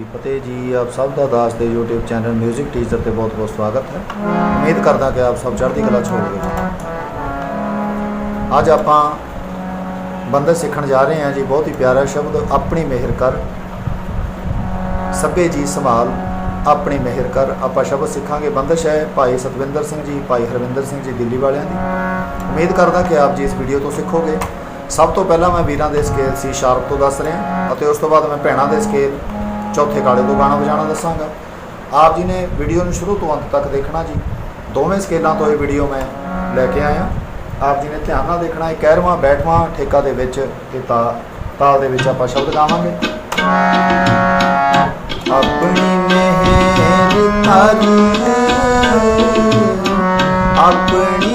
ਕੀ ਫਤਿਹ ਜੀ, ਆਪ ਸਭ ਦਾ ਦਾਸ ਦੇ YouTube ਚੈਨਲ 뮤직 ਟੀਚਰ ਤੇ ਬਹੁਤ-ਬਹੁਤ ਸਵਾਗਤ ਹੈ। ਉਮੀਦ ਕਰਦਾ ਕਿ ਆਪ ਸਭ ਚੜ੍ਹਦੀ ਕਲਾ 'ਚ ਹੋਵੋਗੇ। ਅੱਜ ਆਪਾਂ ਬੰਦਾ ਸਿੱਖਣ ਜਾ ਰਹੇ ਹਾਂ ਜੀ, ਬਹੁਤ ਹੀ ਪਿਆਰਾ ਸ਼ਬਦ, ਆਪਣੀ ਮਿਹਰ ਕਰ। ਸਭੇ ਜੀ ਸੰਭਾਲ, ਆਪਣੀ ਮਿਹਰ ਕਰ। ਆਪਾਂ ਸ਼ਬਦ ਸਿੱਖਾਂਗੇ ਬੰਦਸ਼ ਹੈ ਭਾਈ ਸਤਵਿੰਦਰ ਸਿੰਘ ਜੀ, ਭਾਈ ਹਰਵਿੰਦਰ ਸਿੰਘ ਜੀ ਦਿੱਲੀ ਵਾਲਿਆਂ ਦੀ। ਉਮੀਦ ਕਰਦਾ ਕਿ ਆਪ ਜੀ ਇਸ ਵੀਡੀਓ ਤੋਂ ਸਿੱਖੋਗੇ। ਸਭ ਤੋਂ ਪਹਿਲਾਂ ਮੈਂ ਵੀਰਾਂ ਦੇ ਸਕੇਲ ਸੀ ਸ਼ਾਰਪ ਤੋਂ ਦੱਸ ਰਿਹਾ, ਅਤੇ ਉਸ ਤੋਂ ਬਾਅਦ ਮੈਂ ਭੈਣਾਂ ਦੇ ਸਕੇਲ ਚੌਥੇ ਕਾਲੇ ਤੋਂ ਗਾਣਾ ਵਜਾਣਾ ਦੱਸਾਂਗਾ। ਆਪ ਜੀ ਨੇ ਵੀਡੀਓ ਨੂੰ ਸ਼ੁਰੂ ਤੋਂ ਅੰਤ ਤੱਕ ਦੇਖਣਾ ਜੀ। ਦੋਵੇਂ ਸਕੇਲਾਂ ਤੋਂ ਇਹ ਵੀਡੀਓ ਮੈਂ ਲੈ ਕੇ ਆਇਆ। ਆਪ ਜੀ ਨੇ ਧਿਆਨ ਨਾਲ ਦੇਖਣਾ ਹੈ 11ਵਾਂ ਬੈਠਵਾਂ ਠੇਕਾ ਦੇ ਵਿੱਚ ਤੇ ਤਾ, ਤਾਲ ਦੇ ਵਿੱਚ ਆਪਾਂ ਸ਼ਬਦ ਗਾਵਾਂਗੇ। ਆਪਣੀ ਮਿਹਰ ਕਰ। ਆਪਣੀ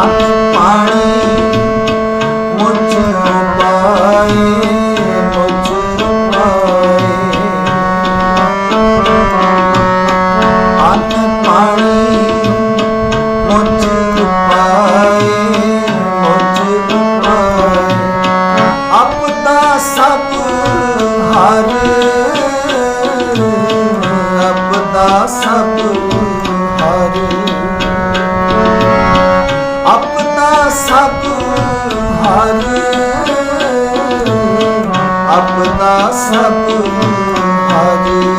ਅੰਨ ਪਾਣੀ ਮੁਝ ਪਾਏ ਮੁਝ ਪਾਏ ਅੰਨ ਪਾਣੀ ਮੁਝ ਪਾਏ ਮੁਝ ਪਾਏ ਆਪਦਾ ਸਭ ਹਰ, ਆਪਦਾ ਸਭ ਸਭ ਹਰ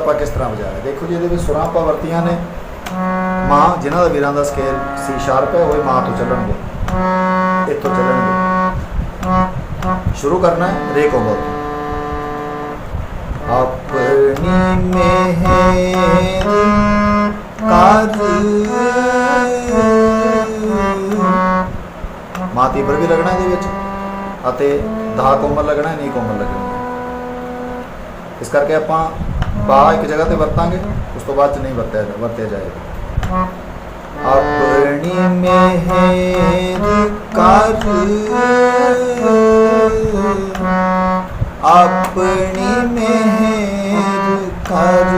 ਆਪਾਂ ਕਿਸ ਤਰ੍ਹਾਂ ਵਜਾ ਦੇਖੋ ਜੀ, ਇਹਦੇ ਵਿੱਚ ਸੁਰਾਂ ਆਪਾਂ ਵਰਤੀਆਂ ਨੇ। ਮਾਂ, ਜਿਨ੍ਹਾਂ ਦਾ ਵੀਰਾਂ ਦਾ ਸਕੇਲ ਸੀ ਸ਼ਾਰਪ ਹੈ, ਉਹ ਮਾਂ ਤੋਂ ਚੱਲਣਗੇ। ਇੱਥੋਂ ਚੱਲਣਗੇ। ਸ਼ੁਰੂ ਕਰਨਾ ਹੈ ਰੇ ਕੋਮਲ ਆਪਣੀ ਮਿਹਰ ਕਰ ਮਾਂ ਤੀਬਰ ਵੀ ਲੱਗਣਾ ਇਹਦੇ ਵਿੱਚ ਅਤੇ ਦਹਾ ਕੋਮਲ ਲੱਗਣਾ ਨੀ ਕੋਮਲ ਲੱਗਣੀ। ਇਸ ਕਰਕੇ ਆਪਾਂ ਬਾ ਇੱਕ ਜਗ੍ਹਾ ਤੇ ਵਰਤਾਂਗੇ ਉਸ ਤੋਂ ਬਾਅਦ ਚ ਨਹੀਂ ਵਰਤਿਆ ਜਾ- ਵਰਤਿਆ ਜਾਏਗਾ ਆਪਣੀ ਮਿਹਰ ਕਰ ਆਪਣੀ ਮਿਹਰ ਕਰ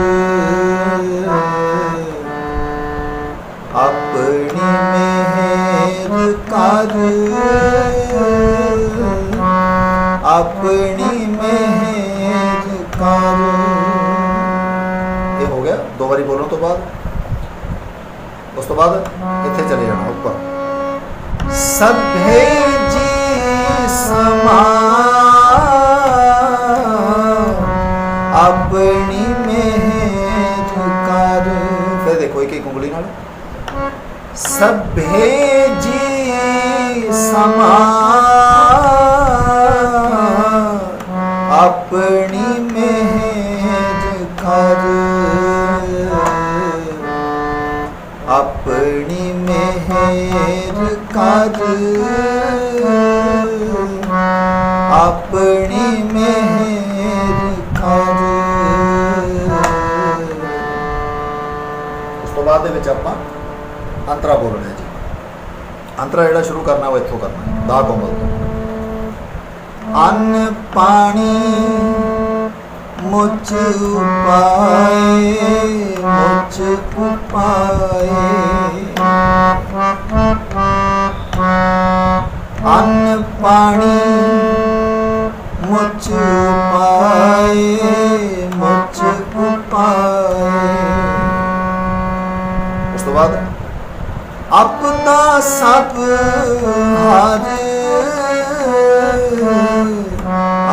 ਸਭੇ ਜੀ ਸਮਾਨ ਆਪਣੀ ਮਿਹਰ ਕਰ। ਫਿਰ ਦੇਖੋ ਇੱਕ ਇੱਕ ਉਂਗਲੀ ਨਾਲ। ਸਭੇ ਜੀ ਸਮਾਨ ਅੰਤਰਾ ਜਿਹੜਾ ਸ਼ੁਰੂ ਕਰਨਾ ਉਹ ਇੱਥੋਂ ਕਰਨਾ ਦਾ ਕੋਮਲ ਤੋਂ ਅੰਨ ਪਾਣੀ ਮੁਝ ਉਪਾਏ ਮੁਝ ਉਪਾਏ। ਅੰਨ ਪਾਣੀ ਮੁਝ ਉਪਾਏ ਆਪਦਾ ਸਭ ਹਰ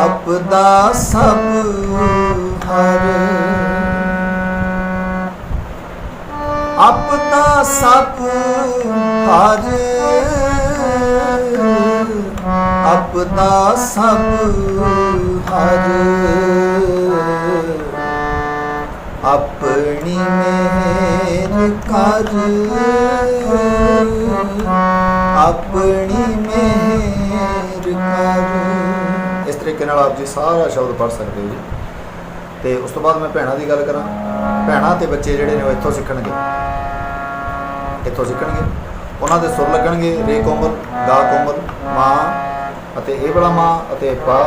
ਆਪਦਾ ਸਭ ਹਰ ਆਪਦਾ ਸਭ ਹਰ ਆਪਦਾ ਸਭ ਹਰ ਆਪਣੀ ਮਿਹਰ ਕਰ ਆਪਣੀ ਮਿਹਰ ਕਰ ਇਸ ਤਰੀਕੇ ਨਾਲ ਆਪ ਜੀ ਸਾਰਾ ਸ਼ਬਦ ਪੜ੍ਹ ਸਕਦੇ ਹੋ ਜੀ ਤੇ ਉਸ ਤੋਂ ਬਾਅਦ ਮੈਂ ਭੈਣਾਂ ਦੀ ਗੱਲ ਕਰਾਂ ਭੈਣਾਂ ਤੇ ਬੱਚੇ ਜਿਹੜੇ ਨੇ ਉਹ ਇੱਥੋਂ ਸਿੱਖਣਗੇ ਇੱਥੋਂ ਸਿੱਖਣਗੇ ਉਹਨਾਂ ਦੇ ਸੁਰ ਲੱਗਣਗੇ ਰੇ ਕੋਮਲ ਗਾ ਕੋਮਲ ਮਾਂ ਅਤੇ ਇਹ ਵਾਲਾ ਮਾਂ ਅਤੇ ਪਾ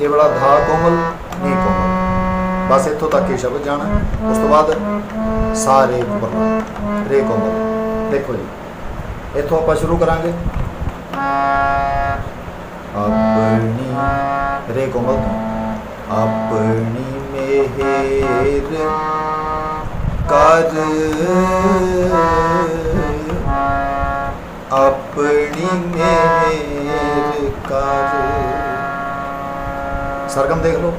ਇਹ ਵਾਲਾ ਧਾ ਕੋਮਲ ਨੀ ਕੋਮਲ ਬਸ ਇੱਥੋਂ ਤੱਕ ਹੀ ਸ਼ਬਦ ਜਾਣਾ ਉਸ ਤੋਂ ਬਾਅਦ ਸਾਰੇ ਕੋਮਲ ਰੇ ਕੋਮਲ ਦੇਖੋ ਜੀ, ਇੱਥੋਂ ਆਪਾਂ ਸ਼ੁਰੂ ਕਰਾਂਗੇ। ਆਪਣੀ ਰੇ ਕੋਮਲ ਆਪਣੀ ਮਿਹਰ ਕਰ। ਆਪਣੀ ਮਿਹਰ ਕਰ। ਸਰਗਮ ਦੇਖ ਲਓ।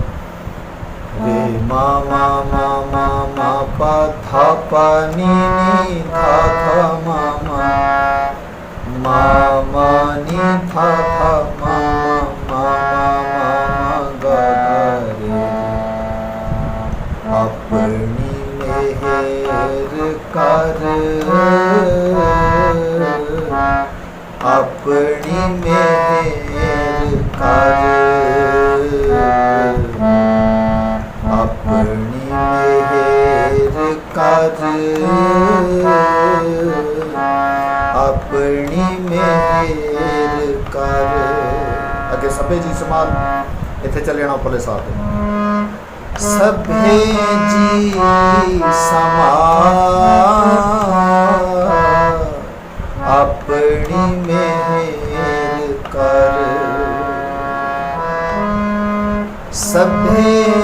ਰੇ ਮਾ ਮਾ ਮਾ ਮਾ ਮਾ ਪਾ ਥਾ ਪਾ ਨੀ ਨੀ ਥਾ ਥਾ ਮਾ ਮਾ ਮਾ ਮਾ ਨੀ ਥਾ ਥਾ ਮਾ ਮਾ ਮਾ ਮਾ ਮਾ ਗਾ ਗਾ ਰੇ ਆਪਣੀ ਮਿਹਰ ਕਰ ਆਪਣੀ ਮਿਹਰ ਕਰ ਆਪਣੀ ਮਿਹਰ ਕਰ ਆਪਣੀ ਮਿਹਰ ਕਰ ਅੱਗੇ ਸਭੇ ਜੀ ਸਮਾਲ ਇੱਥੇ ਚੱਲ ਜਾਣਾ ਉੱਪਰਲੇ ਸਾਥ ਤੇ ਸਭੇ ਜੀ ਸਮਾ ਆਪਣੀ ਮਿਹਰ ਕਰ ਸਭੇ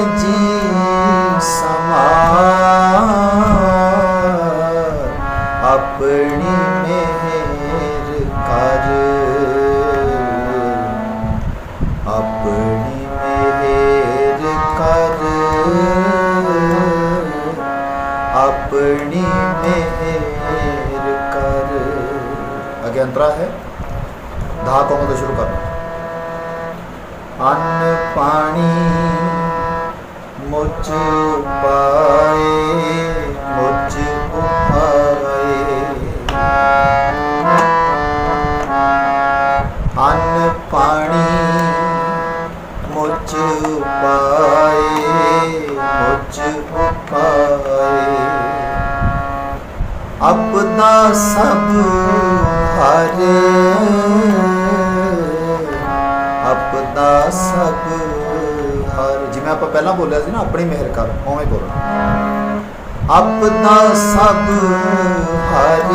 ਅੱਗੇ ਅੰਤਰਾ ਹੈ। ਧਾ ਕੋਮ ਤੋਂ ਸ਼ੁਰੂ ਕਰਨਾ ਅੰਨ ਪਾਣੀ ਮੁਝ ਪਾਏ ਮੁਝ ਉਪਾਏ ਅੰਨ ਪਾਣੀ ਮੁਝ ਪਾਏ ਮੁਝ ਉਪਾਏ ਸਭ ਹਰ ਆਪਦਾ ਸਭ ਹਰ। ਜਿਵੇਂ ਆਪਾਂ ਪਹਿਲਾਂ ਬੋਲਿਆ ਸੀ ਨਾ, ਆਪਣੀ ਮਿਹਰ ਕਰ, ਉਵੇਂ ਬੋਲਣਾ ਆਪਦਾ ਸਭ ਹਰ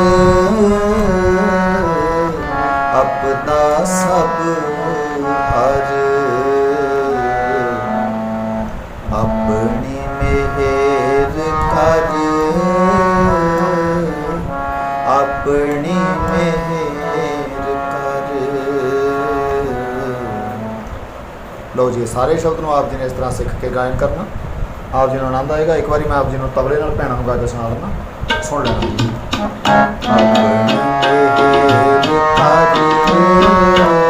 ਇਹ ਸਾਰੇ ਸ਼ਬਦ ਨੂੰ ਆਪ ਜੀ ਨੇ ਇਸ ਤਰ੍ਹਾਂ ਸਿੱਖ ਕੇ ਗਾਇਨ ਕਰਨਾ ਆਪ ਜੀ ਨੂੰ ਆਨੰਦ ਆਏਗਾ ਇੱਕ ਵਾਰੀ ਮੈਂ ਆਪ ਜੀ ਨੂੰ ਤਬਲੇ ਨਾਲ ਭੈਣਾਂ ਨੂੰ ਗਾ ਕੇ ਸੁਣਾ ਦਿੰਦਾ ਸੁਣ ਲੈਣਾ ਜੀ ਆਪਣੀ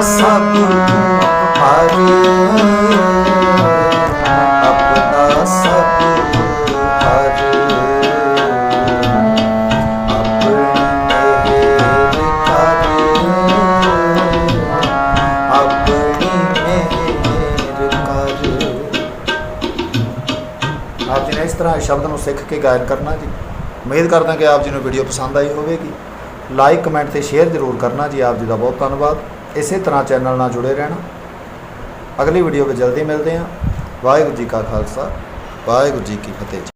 ਸਭ ਹਰਿ ਆਪਣਾ ਸਭ ਹਰਿ ਆਪਣੀ ਮਿਹਰ ਆਪਣੀ ਮਿਹਰ ਕਰ ਆਪ ਜੀ ਨੇ ਇਸ ਤਰ੍ਹਾਂ ਸ਼ਬਦ ਨੂੰ ਸਿੱਖ ਕੇ ਗਾਇਨ ਕਰਨਾ ਜੀ। ਉਮੀਦ ਕਰਦਾ ਕਿ ਆਪ ਜੀ ਨੂੰ ਵੀਡੀਓ ਪਸੰਦ ਆਈ ਹੋਵੇਗੀ। ਲਾਈਕ ਕਮੈਂਟ ਤੇ ਸ਼ੇਅਰ ਜ਼ਰੂਰ ਕਰਨਾ ਜੀ। ਆਪ ਜੀ ਦਾ ਬਹੁਤ ਧੰਨਵਾਦ। ਇਸੇ ਤਰ੍ਹਾਂ ਚੈਨਲ ਨਾਲ ਜੁੜੇ ਰਹਿਣਾ। ਅਗਲੀ ਵੀਡੀਓ ਵਿੱਚ ਜਲਦੀ ਮਿਲਦੇ ਹਾਂ। ਵਾਹਿਗੁਰੂ ਜੀ ਕਾ ਖਾਲਸਾ, ਵਾਹਿਗੁਰੂ ਜੀ ਕੀ ਫਤਿਹ।